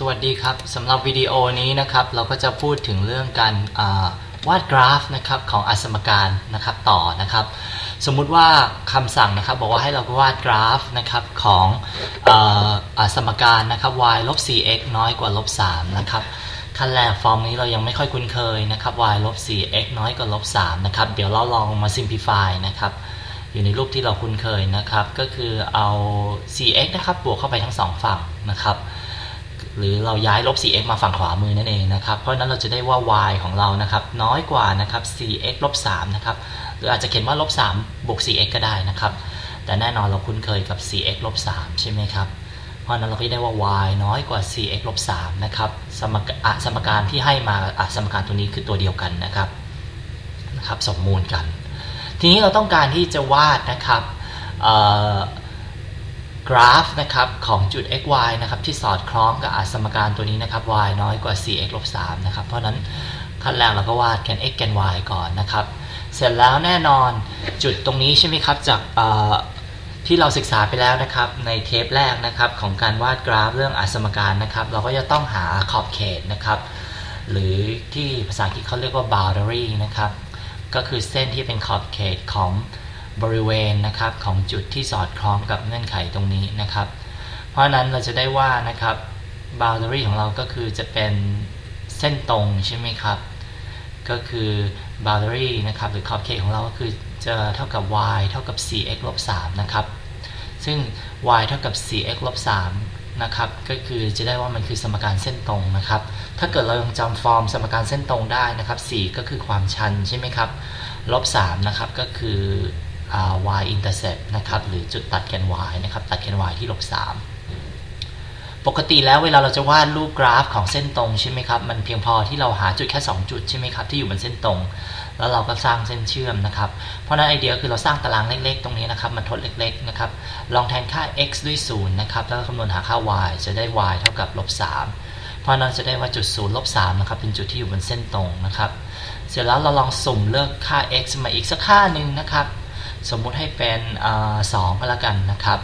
สวัสดีครับสำหรับวิดีโอนี้นะครับเราก็จะพูดถึงเรื่องการาวาดกราฟนะครับของอสมการนะครับต่อนะครับ สมมุติว่าคำสั่งนะครับบอกว่าให้เราวาดกราฟนะครับของอสมการนะครับ y ลบ 4x น้อยกว่าลบ3นะครับขั้นแรกฟอร์มนี้เรายังไม่ค่อยคุ้นเคยนะครับ y ลบ 4x น้อยกว่าลบ3นะครับเดี๋ยวเราลองมา simplify นะครับอยู่ในรูปที่เราคุ้นเคยนะครับ ก็คือเอา 4x นะครับบวกเข้าไปทั้งสองฝั่งนะครับ หรือเราย้ายลบ 4x มาฝั่งขวามือนั่นเองนะครับ เพราะนั้นเราจะได้ว่า y ของเรานะครับน้อยกว่านะครับ 4x ลบ3นะครับ หรืออาจจะเขียนว่าลบ3บวก 4x ก็ได้นะครับ แต่แน่นอนเราคุ้นเคยกับ 4x ลบ3ใช่ไหมครับ เพราะนั้นเราก็จะได้ว่า y น้อยกว่า 4x ลบ3นะครับ สมกอะสมการที่ให้มาสมการตัวนี้คือตัวเดียวกันนะครับนะครับ สมมูลกัน ทีนี้เราต้องการที่จะวาดนะครับ กราฟนะครับของจุด x y นะครับที่สอดคล้องกับอสมการตัวนี้นะครับ y น้อยกว่า 4x ลบ3นะครับ เพราะนั้นขั้นแรกเราก็วาดแกน x แกน y ก่อนนะครับ เสร็จแล้วแน่นอนจุดตรงนี้ใช่ไหมครับจากที่เราศึกษาไปแล้วนะครับในเทปแรกนะครับของการวาดกราฟเรื่องอสมการนะครับ เราก็จะต้องหาขอบเขตนะครับหรือที่ภาษาอังกฤษเขาเรียกว่า boundary นะครับก็คือเส้นที่เป็นขอบเขตของ บริเวณนะครับของจุดที่สอดคล้องกับเงื่อนไขตรงนี้นะครับ เพราะนั้นเราจะได้ว่านะครับ boundary ของเราก็คือจะเป็นเส้นตรงใช่ไหมครับ ก็คือ boundary นะครับหรือขอบเขตของเราก็คือจะเท่ากับ y เท่ากับ 4x ลบ3นะครับ ซึ่ง y เท่ากับ 4x ลบ3นะครับ ก็คือจะได้ว่ามันคือสมการเส้นตรงนะครับ ถ้าเกิดเรายังจำฟอร์มสมการเส้นตรงได้นะครับ 4 ก็คือความชันใช่ไหมครับ ลบ3นะครับก็คือ y intercept นะครับหรือจุดตัดแกน y นะครับตัดแกน y ที่ลบ3ปกติแล้วเวลาเราจะวาดรูปกราฟของเส้นตรงใช่ไหมครับมันเพียงพอที่เราหาจุดแค่ 2 จุดใช่ไหมครับที่อยู่บนเส้นตรง แล้วเราก็สร้างเส้นเชื่อมนะครับเพราะนั้นไอเดียคือเราสร้างตารางเล็กๆ ตรงนี้นะครับมันทดเล็กๆนะครับลองแทนค่า x ด้วย0นะครับแล้วก็คำนวณหาค่า y จะได้ y เท่ากับลบ3เพราะฉะนั้นจะได้ว่าจุด0ลบ3นะครับเป็นจุดที่อยู่บนเส้นตรงนะครับเสร็จแล้วเราลองสุ่มเลือกค่า x มาอีกสักค่าหนึ่งนะครับ สมมุติให้เป็นสองก็แล้วกันนะครับ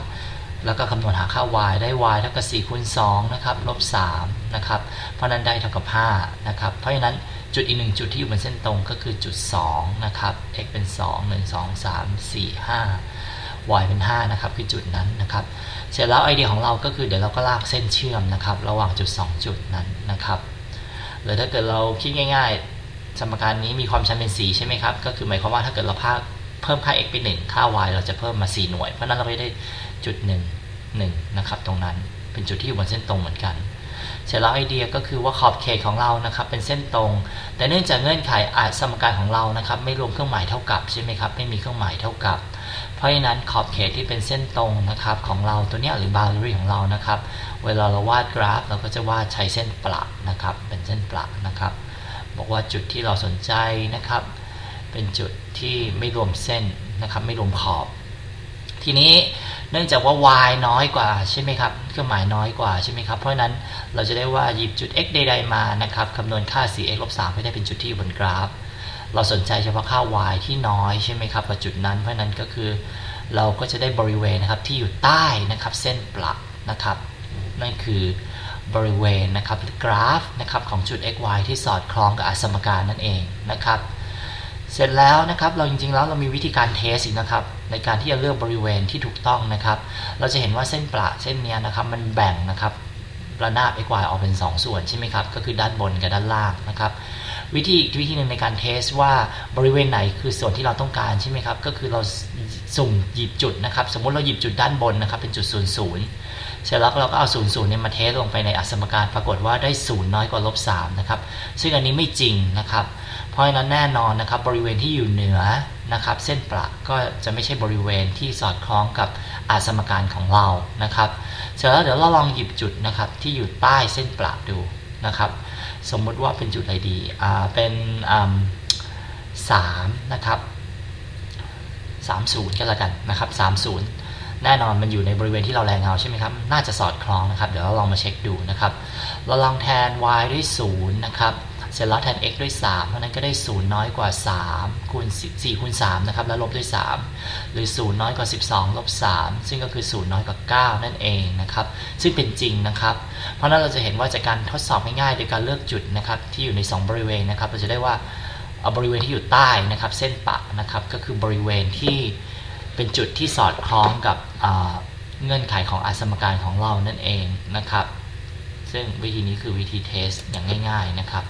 แล้วก็คำนวณหาค่า y ได้ y เท่ากับ4คูณ2นะครับลบ3นะครับ เพราะนั้นได้เท่ากับ5นะครับ เพราะฉะนั้นจุดอีกหนึ่งจุดที่อยู่บนเส้นตรงก็คือจุด2นะครับ x เป็น 2 1 2 3 4 5 y เป็น 5 นะครับ คือจุดนั้นนะครับ เสร็จแล้วไอเดียของเราก็คือเดี๋ยวเราก็ลากเส้นเชื่อมนะครับ ระหว่างจุด 2 จุดนั้นนะครับ หรือถ้าเกิดเราคิดง่าย ๆ สมการนี้มีความชันเป็นสีใช่ไหมครับ ก็คือหมายความว่าถ้าเกิดเราพา เพิ่มค่า x เป็น1ค่า y เราจะเพิ่มมา 4 หน่วย เพราะนั้นเราก็ได้จุด 1 1นะครับตรงนั้นเป็นจุดที่อยู่บนเส้นตรงเหมือนกัน เสร็จแล้วไอเดียก็คือว่าขอบเขตของเรานะครับเป็นเส้นตรง แต่เนื่องจากเงื่อนไขอาสมการของเรานะครับไม่รวมเครื่องหมายเท่ากับใช่ไหมครับไม่มีเครื่องหมายเท่ากับ เพราะฉะนั้นขอบเขตที่เป็นเส้นตรงนะครับของเราตัวนี้หรือ boundary ของเรานะครับ เวลาเราวาดกราฟ เราก็จะวาดใช้เส้นประนะครับเป็นเส้นประนะครับ บอกว่าจุดที่เราสนใจนะครับ เป็นจุดที่ไม่รวมเส้นนะครับไม่รวมขอบ ทีนี้เนื่องจากว่า y น้อยกว่าใช่ไหมครับเครื่องหมายน้อยกว่าใช่ไหมครับเพราะนั้นเราจะได้ว่าหยิบจุด x ใดๆมานะครับคำนวณค่า 4x ลบ3ให้ได้เป็นจุดที่อยู่บนกราฟ เราสนใจเฉพาะค่า y ที่น้อยใช่ไหมครับกับจุดนั้น เพราะนั้นก็คือเราก็จะได้บริเวณนะครับที่อยู่ใต้นะครับเส้นประนะครับนั่นคือบริเวณนะครับกราฟนะครับของจุด x y ที่สอดคล้องกับอสมการนั่นเองนะครับ เสร็จแล้วนะครับเราจริงๆแล้วเรามีวิธีการเทสอีกนะครับในการที่จะเลือกบริเวณที่ถูกต้องนะครับ เราจะเห็นว่าเส้นประเส้นนี้นะครับมันแบ่งนะครับระนาบ x y ออกเป็น 2 ส่วนใช่ไหมครับก็คือด้านบนกับด้านล่างนะครับวิธีวิธีหนึ่งในการเทสว่าบริเวณไหนคือส่วนที่เราต้องการใช่ไหมครับก็คือเราสุ่มหยิบจุดนะครับ สมมุติเราหยิบจุดด้านบนนะครับเป็นจุด0 0เสร็จแล้วเราก็เอา0 0เนี่ยมาเทสลงไปในอสมการปรากฏว่าได้ 0 น้อยกว่าลบ3นะครับซึ่งอันนี้ไม่จริงนะครับ เพราะฉะนั้นแน่นอนนะครับบริเวณที่อยู่เหนือนะครับเส้นประก็จะไม่ใช่บริเวณที่สอดคล้องกับอาสมการของเรานะครับเสร็จแล้วเดี๋ยวเราลองหยิบจุดนะครับที่อยู่ใต้เส้นประดูนะครับ สมมุติว่าเป็นจุดอะไรดีอ่าเป็นสามนะครับสามศูนย์ก็แล้วกันนะครับสามศูนย์แน่นอนมันอยู่ในบริเวณที่เราแรงเงาใช่ไหมครับ น่าจะสอดคล้องนะครับ เดี๋ยวเราลองมาเช็คดูนะครับ เราลองแทน y ด้วย0นะครับ เสร็จแล้วแทน x ด้วย3เพราะนั้นก็ได้ 0 น้อยกว่า 3คูณ4คูณ3นะครับแล้วลบด้วย 3 หรือ 0 น้อยกว่า 12 ลบ 3 ซึ่งก็คือ 0 น้อยกว่า 9 นั่นเองนะครับ ซึ่งเป็นจริงนะครับ เพราะนั้นเราจะเห็นว่าจากการทดสอบง่ายๆโดยการเลือกจุดนะครับที่อยู่ใน 2 บริเวณนะครับ เราจะได้ว่าเอาบริเวณที่อยู่ใต้นะครับเส้นปะนะครับก็คือบริเวณที่เป็นจุดที่สอดคล้องกับเงื่อนไขของอาสมการของเรานั่นเองนะครับ ซึ่งวิธีนี้คือวิธีเทสอย่างง่าย ๆนะครับ